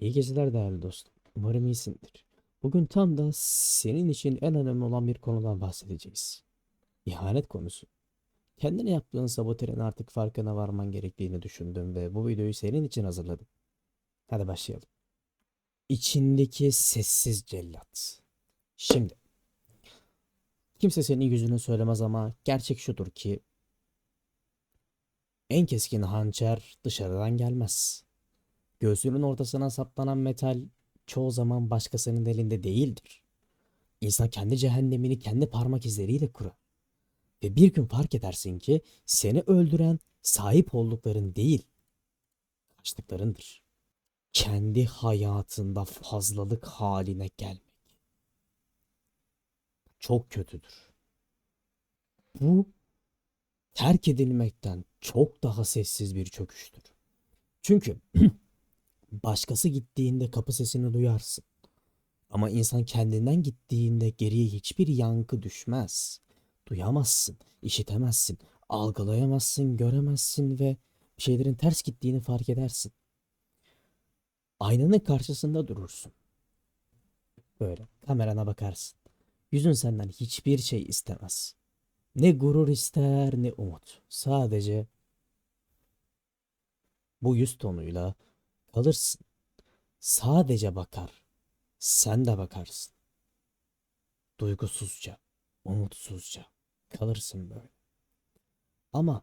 İyi geceler değerli dostum. Umarım iyisindir. Bugün tam da senin için en önemli olan bir konudan bahsedeceğiz. İhanet konusu. Kendine yaptığın sabotajın artık farkına varman gerektiğini düşündüm ve bu videoyu senin için hazırladım. Hadi başlayalım. İçindeki sessiz cellat. Şimdi, kimse senin yüzünü söylemez ama gerçek şudur ki en keskin hançer dışarıdan gelmez. Göğsünün ortasına saplanan metal çoğu zaman başkasının elinde değildir. İnsan kendi cehennemini kendi parmak izleriyle kurar. Ve bir gün fark edersin ki seni öldüren sahip oldukların değil, kaçtıklarındır. Kendi hayatında fazlalık haline gelmek. Çok kötüdür. Bu terk edilmekten çok daha sessiz bir çöküştür. Çünkü Başkası gittiğinde kapı sesini duyarsın. Ama insan kendinden gittiğinde geriye hiçbir yankı düşmez. Duyamazsın, işitemezsin, algılayamazsın, göremezsin ve bir şeylerin ters gittiğini fark edersin. Aynanın karşısında durursun. Böyle kamerana bakarsın. Yüzün senden hiçbir şey istemez. Ne gurur ister ne umut. Sadece bu yüz tonuyla kalırsın. Sadece bakar. Sen de bakarsın. Duygusuzca, umutsuzca kalırsın böyle. Ama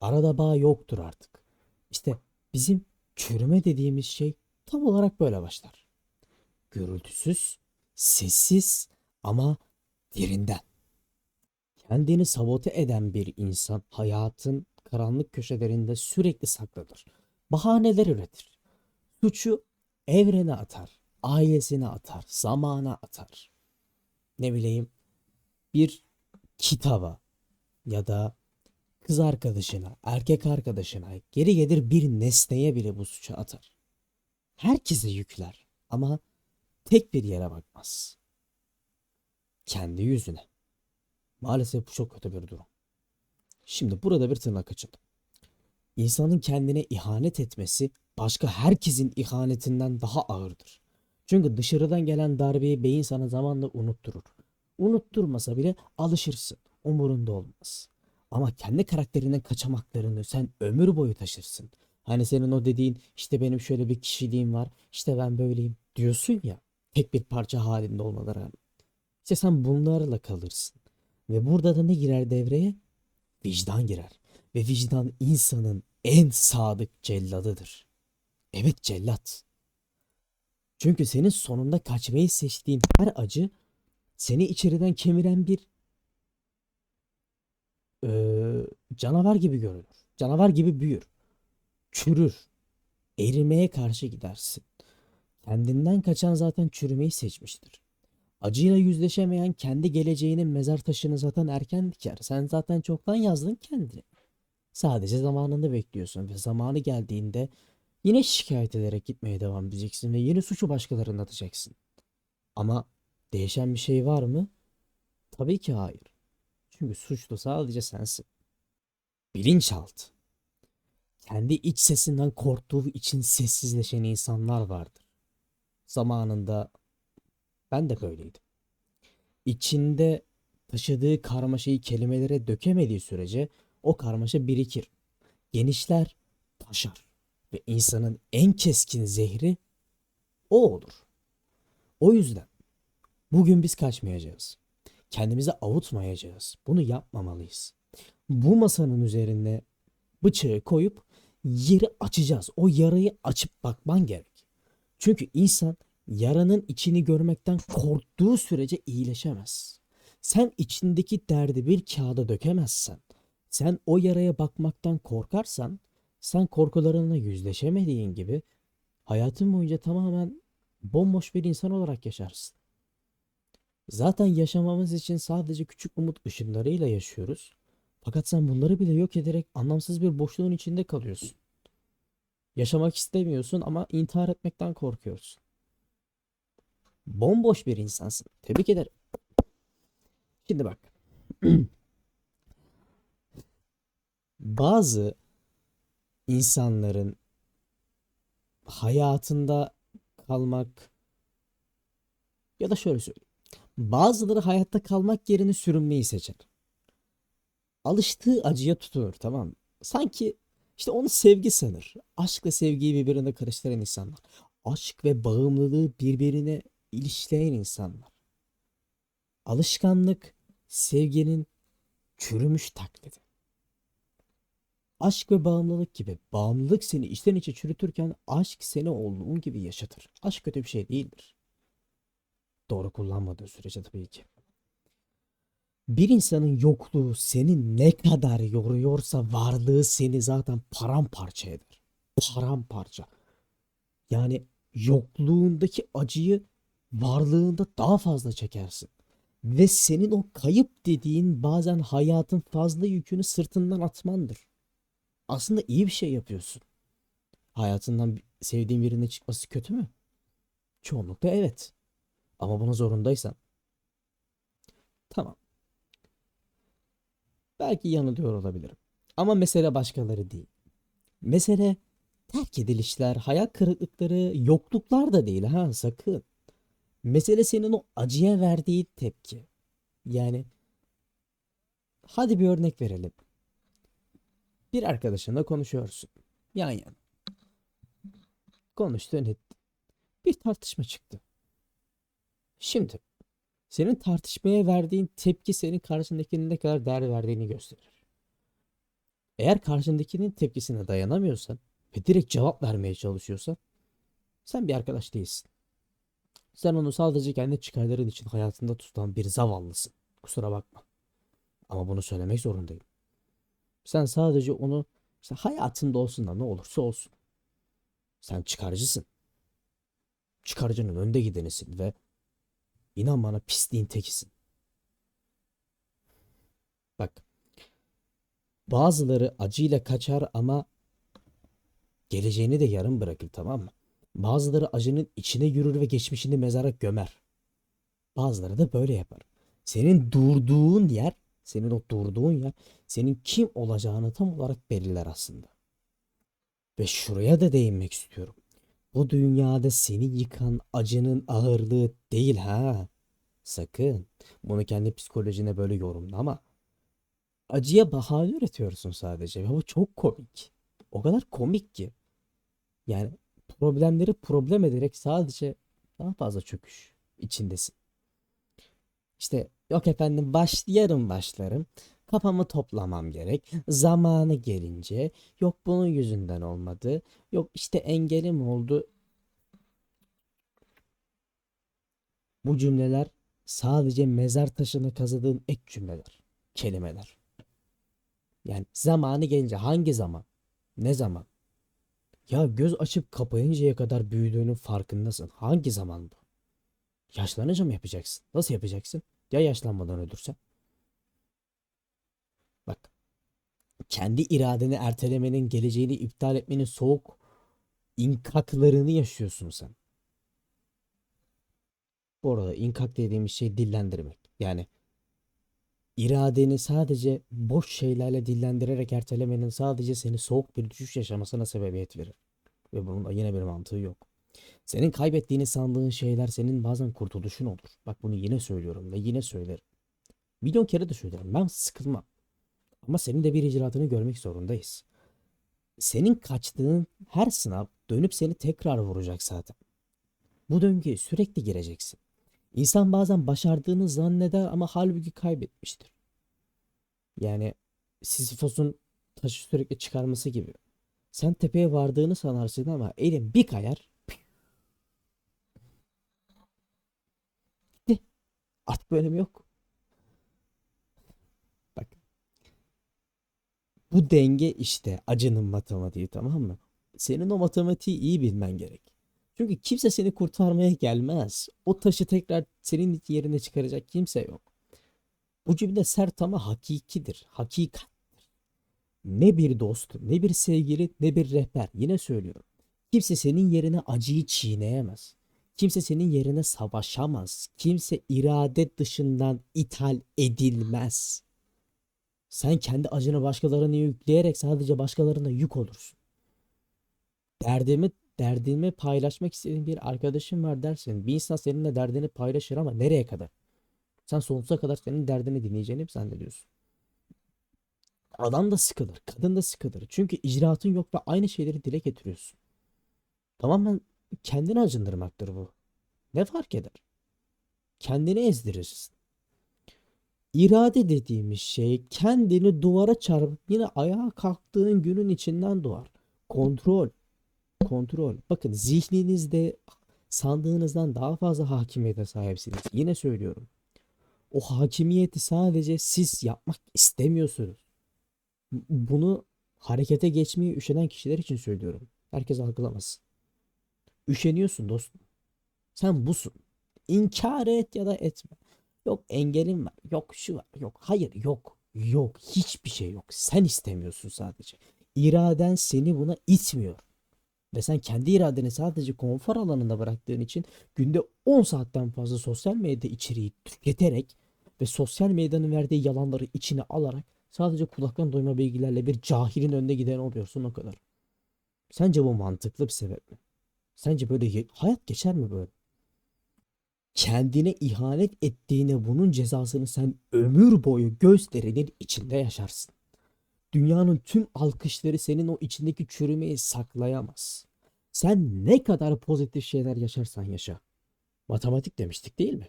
arada bağ yoktur artık. İşte bizim çürüme dediğimiz şey tam olarak böyle başlar. Gürültüsüz, sessiz ama derinden. Kendini sabote eden bir insan hayatın karanlık köşelerinde sürekli saklıdır. Bahaneler üretir. Suçu evrene atar, ailesine atar, zamana atar. Ne bileyim bir kitaba ya da kız arkadaşına, erkek arkadaşına, geri gelir bir nesneye bile bu suçu atar. Herkese yükler ama tek bir yere bakmaz. Kendi yüzüne. Maalesef bu çok kötü bir durum. Şimdi burada bir tırnak açalım. İnsanın kendine ihanet etmesi başka herkesin ihanetinden daha ağırdır. Çünkü dışarıdan gelen darbeyi beyin sana zamanla unutturur. Unutturmasa bile alışırsın. Umurunda olmaz. Ama kendi karakterinin kaçamaklarını sen ömür boyu taşırsın. Hani senin o dediğin işte benim şöyle bir kişiliğim var, işte ben böyleyim diyorsun ya. Tek bir parça halinde olmaları rağmen. İşte sen bunlarla kalırsın. Ve burada da ne girer devreye? Vicdan girer. Ve vicdan insanın en sadık celladıdır. Evet cellat. Çünkü senin sonunda kaçmayı seçtiğin her acı seni içeriden kemiren bir eee, canavar gibi görünür. Canavar gibi büyür. Çürür. Erimeye karşı gidersin. Kendinden kaçan zaten çürümeyi seçmiştir. Acıyla yüzleşemeyen kendi geleceğinin mezar taşını zaten erken diker. Sen zaten çoktan yazdın kendini. Sadece zamanını bekliyorsun ve zamanı geldiğinde yine şikayet ederek gitmeye devam edeceksin ve yine suçu başkalarına atacaksın. Ama değişen bir şey var mı? Tabii ki hayır. Çünkü suçlu sadece sensin. Bilinçaltı. Kendi iç sesinden korktuğu için sessizleşen insanlar vardır. Zamanında ben de böyleydim. İçinde taşıdığı karmaşayı kelimelere dökemediği sürece o karmaşa birikir. Genişler, taşar. Ve insanın en keskin zehri o olur. O yüzden bugün biz kaçmayacağız. Kendimizi avutmayacağız. Bunu yapmamalıyız. Bu masanın üzerine bıçağı koyup yeri açacağız. O yarayı açıp bakman gerek. Çünkü insan yaranın içini görmekten korktuğu sürece iyileşemez. Sen içindeki derdi bir kağıda dökemezsen, sen o yaraya bakmaktan korkarsan, sen korkularınla yüzleşemediğin gibi hayatın boyunca tamamen bomboş bir insan olarak yaşarsın. Zaten yaşamamız için sadece küçük umut ışınlarıyla yaşıyoruz. Fakat sen bunları bile yok ederek anlamsız bir boşluğun içinde kalıyorsun. Yaşamak istemiyorsun ama intihar etmekten korkuyorsun. Bomboş bir insansın. Tebrik ederim. Şimdi bak. Bazı insanların hayatında kalmak ya da şöyle söyleyeyim. Bazıları hayatta kalmak yerine sürünmeyi seçer. Alıştığı acıya tutunur tamam mı? Sanki işte onu sevgi sanır. Aşkla sevgiyi birbirine karıştıran insanlar. Aşk ve bağımlılığı birbirine ilişleyen insanlar. Alışkanlık sevginin çürümüş taklidi. Aşk ve bağımlılık gibi. Bağımlılık seni içten içe çürütürken aşk seni olduğun gibi yaşatır. Aşk kötü bir şey değildir. Doğru kullanmadığın sürece tabii ki. Bir insanın yokluğu seni ne kadar yoruyorsa varlığı seni zaten paramparça eder. Paramparça. Yani yokluğundaki acıyı varlığında daha fazla çekersin. Ve senin o kayıp dediğin bazen hayatın fazla yükünü sırtından atmandır. Aslında iyi bir şey yapıyorsun. Hayatından sevdiğin birine çıkması kötü mü? Çoğunlukla evet. Ama buna zorundaysan. Tamam. Belki yanılıyor olabilirim. Ama mesele başkaları değil. Mesele terk edilişler, hayal kırıklıkları, yokluklar da değil ha sakın. Mesele senin o acıya verdiği tepki. Yani hadi bir örnek verelim. Bir arkadaşınla konuşuyorsun. Yan yana. Konuştuğun etti. Bir tartışma çıktı. Şimdi senin tartışmaya verdiğin tepki senin karşındakinin ne kadar değer verdiğini gösterir. Eğer karşındakinin tepkisine dayanamıyorsan ve direkt cevap vermeye çalışıyorsan sen bir arkadaş değilsin. Sen onu sadece kendi çıkarların için hayatında tutan bir zavallısın. Kusura bakma. Ama bunu söylemek zorundayım. Sen sadece onu işte hayatında olsun da ne olursa olsun. Sen çıkarcısın. Çıkarcının önde gidenisin ve inan bana pisliğin tekisin. Bak. Bazıları acıyla kaçar ama geleceğini de yarım bırakır tamam mı? Bazıları acının içine yürür ve geçmişini mezara gömer. Bazıları da böyle yapar. Senin durduğun yer, senin o durduğun yer senin kim olacağını tam olarak belirler aslında. Ve şuraya da değinmek istiyorum. Bu dünyada seni yıkan acının ağırlığı değil ha. Sakın. Bunu kendi psikolojine böyle yorumlama. Acıya bahane üretiyorsun sadece. Ve bu çok komik. O kadar komik ki. Yani problemleri problem ederek sadece daha fazla çöküş içindesin. İşte yok efendim başlayarım başlarım. Kafamı toplamam gerek. Zamanı gelince yok bunun yüzünden olmadı. Yok işte engelim oldu. Bu cümleler sadece mezar taşını kazıdığın ek cümleler, kelimeler. Yani zamanı gelince hangi zaman? Ne zaman? Ya göz açıp kapayıncaya kadar büyüdüğünün farkındasın. Hangi zaman bu? Yaşlanınca mı yapacaksın? Nasıl yapacaksın? Ya yaşlanmadan ölürsen? Bak. Kendi iradeni ertelemenin, geleceğini iptal etmenin soğuk inkaklarını yaşıyorsun sen. Bu arada inkak dediğimiz şey dillendirmek. Yani iradeni sadece boş şeylerle dillendirerek ertelemenin sadece seni soğuk bir düşüş yaşamasına sebebiyet verir. Ve bunun da yine bir mantığı yok. Senin kaybettiğini sandığın şeyler senin bazen kurtuluşun olur. Bak bunu yine söylüyorum ve yine söylerim. Milyon kere de söylerim. Ben sıkılmam. Ama senin de bir icraatını görmek zorundayız. Senin kaçtığın her sınav dönüp seni tekrar vuracak zaten. Bu döngüye sürekli gireceksin. İnsan bazen başardığını zanneder ama halbuki kaybetmiştir. Yani Sisyphos'un taşı sürekli çıkarması gibi. Sen tepeye vardığını sanarsın ama elin bir kayar. Gitti. Artık bir önemi yok. Bu denge işte acının matematiği tamam mı? Senin o matematiği iyi bilmen gerek. Çünkü kimse seni kurtarmaya gelmez. O taşı tekrar senin yerine çıkaracak kimse yok. Bu cümle sert ama hakikidir. Hakikattir. Ne bir dost, ne bir sevgili, ne bir rehber. Yine söylüyorum. Kimse senin yerine acıyı çiğneyemez. Kimse senin yerine savaşamaz. Kimse irade dışından ithal edilmez. Sen kendi acını başkalarına yükleyerek sadece başkalarına yük olursun. Derdimi derdimi paylaşmak istediğin bir arkadaşın var dersin. Bir insan seninle derdini paylaşır ama nereye kadar? Sen sonsuza kadar senin derdini dinleyeceğini mi zannediyorsun? Adam da sıkılır, kadın da sıkılır. Çünkü icraatın yok ve aynı şeyleri dile getiriyorsun. Tamamen kendini acındırmaktır bu. Ne fark eder? Kendini ezdirirsin. İrade dediğimiz şey kendini duvara çarpıp yine ayağa kalktığın günün içinden doğar. Kontrol. Kontrol. Bakın zihninizde sandığınızdan daha fazla hakimiyete sahipsiniz. Yine söylüyorum. O hakimiyeti sadece siz yapmak istemiyorsunuz. Bunu harekete geçmeye üşenen kişiler için söylüyorum. Herkes algılamasın. Üşeniyorsun dostum. Sen busun. İnkar et ya da etme. Yok engelin var. Yok şu var. Yok hayır yok. Yok hiçbir şey yok. Sen istemiyorsun sadece. İraden seni buna itmiyor. Ve sen kendi iradeni sadece konfor alanında bıraktığın için günde 10 saatten fazla sosyal medya içeriği tüketerek ve sosyal medyanın verdiği yalanları içine alarak sadece kulaktan doyma bilgilerle bir cahilin önüne giden oluyorsun o kadar. Sence bu mantıklı bir sebep mi? Sence böyle hayat geçer mi böyle? Kendine ihanet ettiğine bunun cezasını sen ömür boyu gözlerinin içinde yaşarsın. Dünyanın tüm alkışları senin o içindeki çürümeyi saklayamaz. Sen ne kadar pozitif şeyler yaşarsan yaşa. Matematik demiştik değil mi?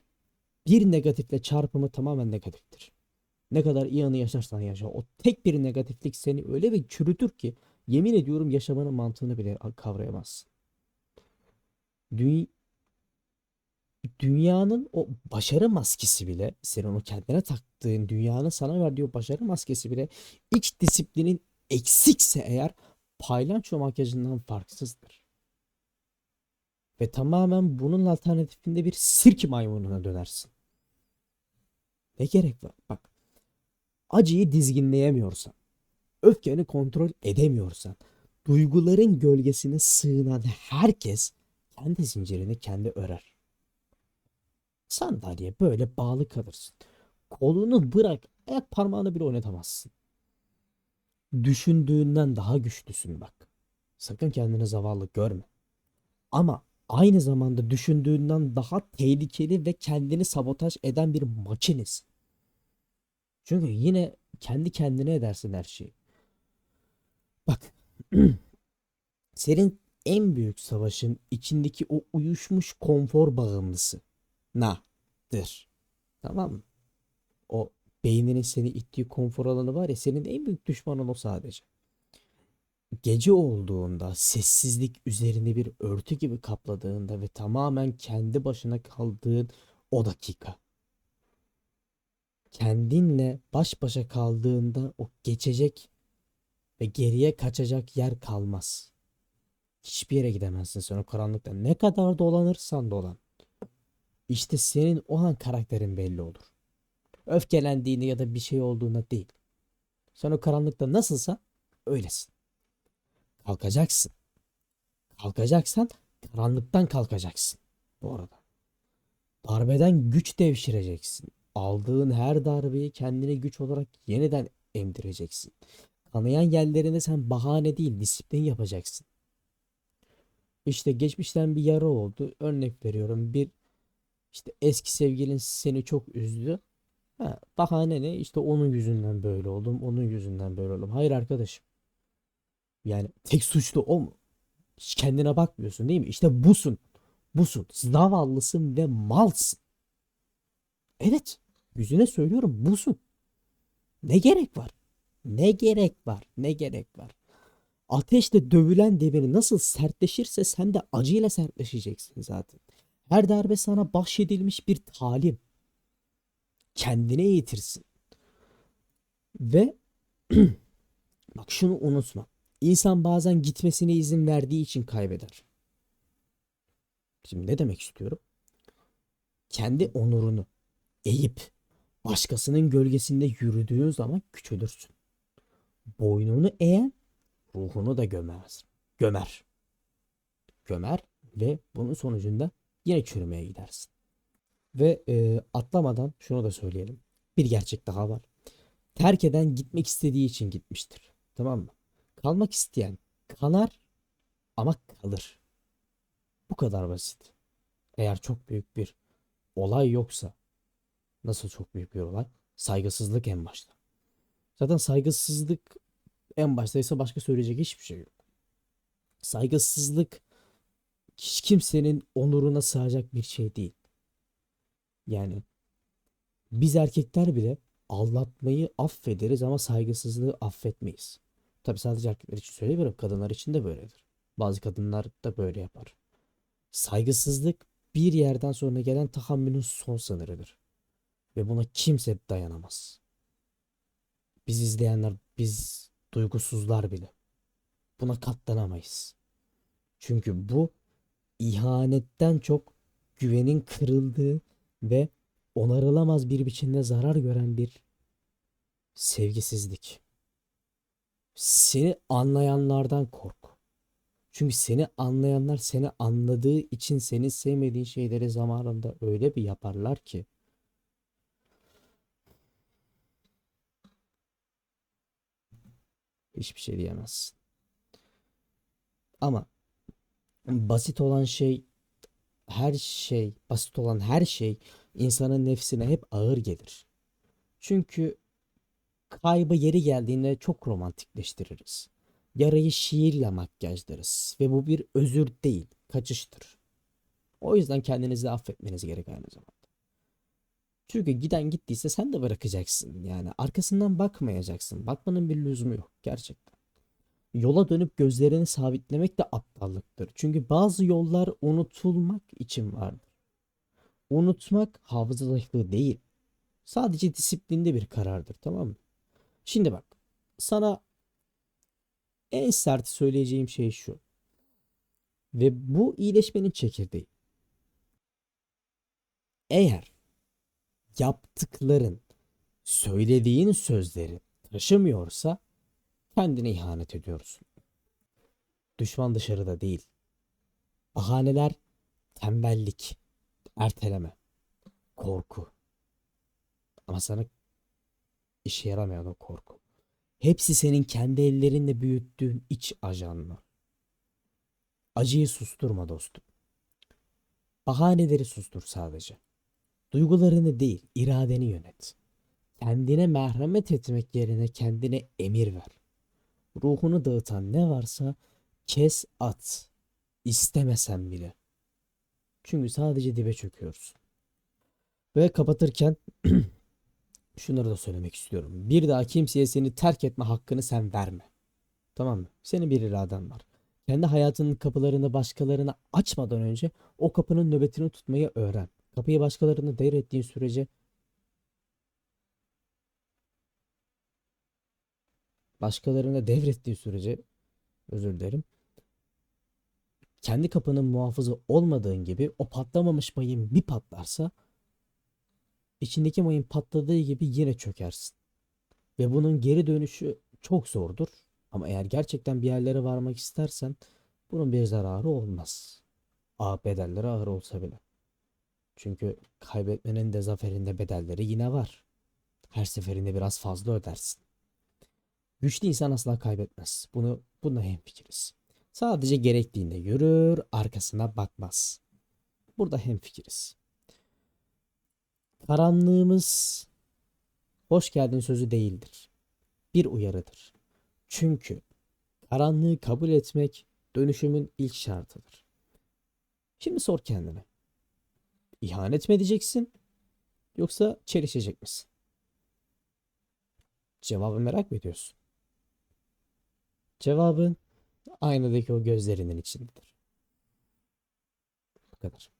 Bir negatifle çarpımı tamamen negatiftir. Ne kadar iyi anı yaşarsan yaşa. O tek bir negatiflik seni öyle bir çürütür ki yemin ediyorum yaşamanın mantığını bile kavrayamazsın. Dü- dünyanın o başarı maskesi bile senin o kendine taktığın dünyanın sana verdiği o başarı maskesi bile iç disiplinin eksikse eğer paylanço makyajından farksızdır. Ve tamamen bunun alternatifinde bir sirk maymununa dönersin. Ne gerek var? Bak acıyı dizginleyemiyorsan, öfkeni kontrol edemiyorsan, duyguların gölgesine sığınan herkes kendi zincirini kendi örer. Sandalyeye böyle bağlı kalırsın. Kolunu bırak, ayak parmağını bile oynatamazsın. Düşündüğünden daha güçlüsün bak. Sakın kendini zavallı görme. Ama aynı zamanda düşündüğünden daha tehlikeli ve kendini sabotaj eden bir makinesin. Çünkü yine kendi kendine edersin her şeyi. Bak, senin en büyük savaşın içindeki o uyuşmuş konfor bağımlısı nadır. Tamam mı? O beyninin seni ittiği konfor alanı var ya senin en büyük düşmanın o sadece. Gece olduğunda sessizlik üzerini bir örtü gibi kapladığında ve tamamen kendi başına kaldığın o dakika. Kendinle baş başa kaldığında o geçecek ve geriye kaçacak yer kalmaz. Hiçbir yere gidemezsin sen o karanlıkta. Ne kadar dolanırsan dolan. İşte senin o karakterin belli olur. Öfkelendiğinde ya da bir şey olduğunda değil. Sen o karanlıkta nasılsa öylesin. Kalkacaksın. Kalkacaksan karanlıktan kalkacaksın. Bu arada. Darbeden güç devşireceksin. Aldığın her darbeyi kendine güç olarak yeniden emdireceksin. Kanayan yerlerinde sen bahane değil disiplin yapacaksın. İşte geçmişten bir yara oldu. Örnek veriyorum. Bir işte eski sevgilin seni çok üzdü. Ha, bahane ne? İşte onun yüzünden böyle oldum. Onun yüzünden böyle oldum. Hayır arkadaşım. Yani tek suçlu o mu? Hiç kendine bakmıyorsun değil mi? İşte busun. Busun. Zavallısın ve malsın. Evet. Yüzüne söylüyorum busun. Ne gerek var? Ne gerek var? Ne gerek var? Ateşle dövülen demiri nasıl sertleşirse sen de acıyla sertleşeceksin zaten. Her darbe sana bahşedilmiş bir talim. Kendine eğitirsin. Ve bak şunu unutma. İnsan bazen gitmesine izin verdiği için kaybeder. Şimdi ne demek istiyorum? Kendi onurunu eğip başkasının gölgesinde yürüdüğün zaman küçülürsün. Boynunu eğen ruhunu da gömez. Gömer. Gömer ve bunun sonucunda yine çürümeye gidersin. Ve e, atlamadan şunu da söyleyelim. Bir gerçek daha var. Terk eden gitmek istediği için gitmiştir. Tamam mı? Kalmak isteyen kanar ama kalır. Bu kadar basit. Eğer çok büyük bir olay yoksa nasıl çok büyük bir olay? Saygısızlık en başta. Zaten saygısızlık en baştaysa başka söyleyecek hiçbir şey yok. Saygısızlık hiç kimsenin onuruna sığacak bir şey değil. Yani biz erkekler bile aldatmayı affederiz ama saygısızlığı affetmeyiz. Tabii sadece erkekler için söylemiyorum. Kadınlar için de böyledir. Bazı kadınlar da böyle yapar. Saygısızlık bir yerden sonra gelen tahammülün son sınırıdır. Ve buna kimse dayanamaz. Biz izleyenler, biz duygusuzlar bile. Buna katlanamayız. Çünkü bu ihanetten çok güvenin kırıldığı ve onarılamaz bir biçimde zarar gören bir sevgisizlik. Seni anlayanlardan kork. Çünkü seni anlayanlar seni anladığı için senin sevmediğin şeyleri zamanında öyle bir yaparlar ki hiçbir şey diyemezsin. Ama basit olan şey her şey, basit olan her şey insanın nefsine hep ağır gelir. Çünkü kaybı yeri geldiğinde çok romantikleştiririz. Yarayı şiirle makyajlarız ve bu bir özür değil, kaçıştır. O yüzden kendinizi affetmeniz gerek aynı zamanda. Çünkü giden gittiyse sen de bırakacaksın. Yani arkasından bakmayacaksın. Bakmanın bir lüzumu yok gerçekten. Yola dönüp gözlerini sabitlemek de aptallıktır. Çünkü bazı yollar unutulmak için vardır. Unutmak hafıza zayıflığı değil. Sadece disiplinde bir karardır, tamam mı? Şimdi bak, sana en sert söyleyeceğim şey şu. Ve bu iyileşmenin çekirdeği. Eğer yaptıkların, söylediğin sözleri taşımıyorsa kendine ihanet ediyorsun. Düşman dışarıda değil. Bahaneler tembellik, erteleme, korku. Ama sana işe yaramayan o korku. Hepsi senin kendi ellerinle büyüttüğün iç ajanlar. Acıyı susturma dostum. Bahaneleri sustur sadece. Duygularını değil, iradeni yönet. Kendine merhamet etmek yerine kendine emir ver. Ruhunu dağıtan ne varsa kes at. İstemesen bile. Çünkü sadece dibe çöküyorsun. Ve kapatırken şunları da söylemek istiyorum. Bir daha kimseye seni terk etme hakkını sen verme. Tamam mı? Senin bir iraden var. Kendi hayatının kapılarını başkalarına açmadan önce o kapının nöbetini tutmayı öğren. Kapıyı başkalarına devrettiğin sürece başkalarına devrettiği sürece özür dilerim. Kendi kapının muhafızı olmadığın gibi o patlamamış mayın bir patlarsa içindeki mayın patladığı gibi yine çökersin. Ve bunun geri dönüşü çok zordur. Ama eğer gerçekten bir yerlere varmak istersen bunun bir zararı olmaz. A bedelleri ağır olsa bile. Çünkü kaybetmenin de zaferinde bedelleri yine var. Her seferinde biraz fazla ödersin. Güçlü insan asla kaybetmez. Bunu bununla hemfikiriz. Sadece gerektiğinde yürür, arkasına bakmaz. Burada hemfikiriz. Karanlığımız hoş geldin sözü değildir. Bir uyarıdır. Çünkü karanlığı kabul etmek dönüşümün ilk şartıdır. Şimdi sor kendine. İhanet mi edeceksin yoksa çelişecek misin? Cevabı merak mı ediyorsun? Cevabın aynadaki o gözlerinin içindedir. Bu kadar.